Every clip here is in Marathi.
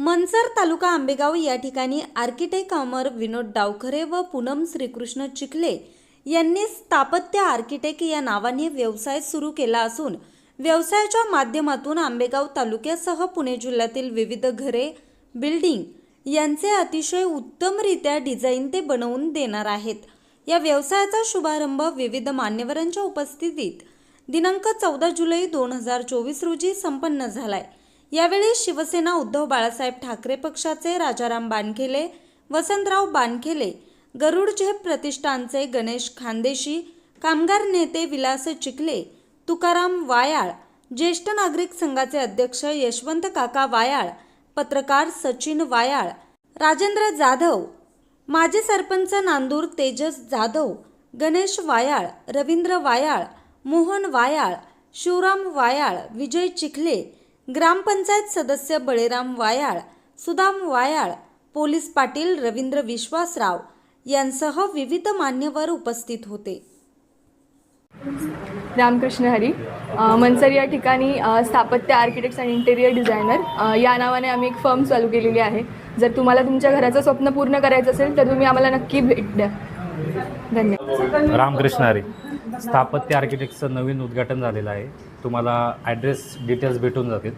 मनसर तालुका आंबेगाव या ठिकाणी आर्किटेक्ट अमर विनोद डावखरे व पूनम श्रीकृष्ण चिखले यांनी स्थापत्य आर्किटेक्ट या नावाने व्यवसाय सुरू केला असून व्यवसायाच्या माध्यमातून आंबेगाव तालुक्यासह पुणे जिल्ह्यातील विविध घरे बिल्डिंग यांचे अतिशय उत्तमरित्या डिझाईन ते बनवून देणार आहेत. या व्यवसायाचा शुभारंभ विविध मान्यवरांच्या उपस्थितीत दिनांक चौदा जुलै दोन हजार चोवीस रोजी संपन्न झालाय. यावेळी शिवसेना उद्धव बाळासाहेब ठाकरे पक्षाचे राजाराम बानखेले वसंतराव बानखेले गरुड झेप प्रतिष्ठानचे गणेश खानदेशी कामगार नेते विलास चिखले तुकाराम वायाळ ज्येष्ठ नागरिक संघाचे अध्यक्ष यशवंत काका वायाळ पत्रकार सचिन वायाळ राजेंद्र जाधव माजी सरपंच नांदूर तेजस जाधव गणेश वायाळ रवींद्र वायाळ मोहन वायाळ शिवराम वायाळ विजय चिखले ग्रामपंचायत सदस्य बळीराम वायाळ सुदाम वायाळ पोलीस पाटील रवींद्र विश्वासराव यांसह विविध मान्यवर उपस्थित होते. रामकृष्ण हरी मनसर या ठिकाणी स्थापत्य आर्किटेक्ट्स आणि इंटेरियर डिझायनर या नावाने आम्ही एक फर्म चालू केलेली आहे. जर तुम्हाला तुमच्या घराचं स्वप्न पूर्ण करायचं असेल तर तुम्ही आम्हाला नक्की भेट द्या. धन्यवाद. रामकृष्ण हरी. स्थापत्य आर्किटेक्टचं नवीन उद्घाटन झालेलं आहे. तुम्हाला ॲड्रेस डिटेल्स भेटून जातील.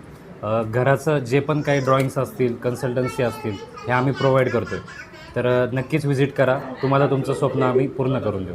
घराचं जे पण काही ड्रॉइंग्स असतील कन्सल्टन्सी असतील हे आम्ही प्रोव्हाइड करतो आहे तर नक्कीच व्हिजिट करा. तुम्हाला तुमचं स्वप्न आम्ही पूर्ण करून देऊ.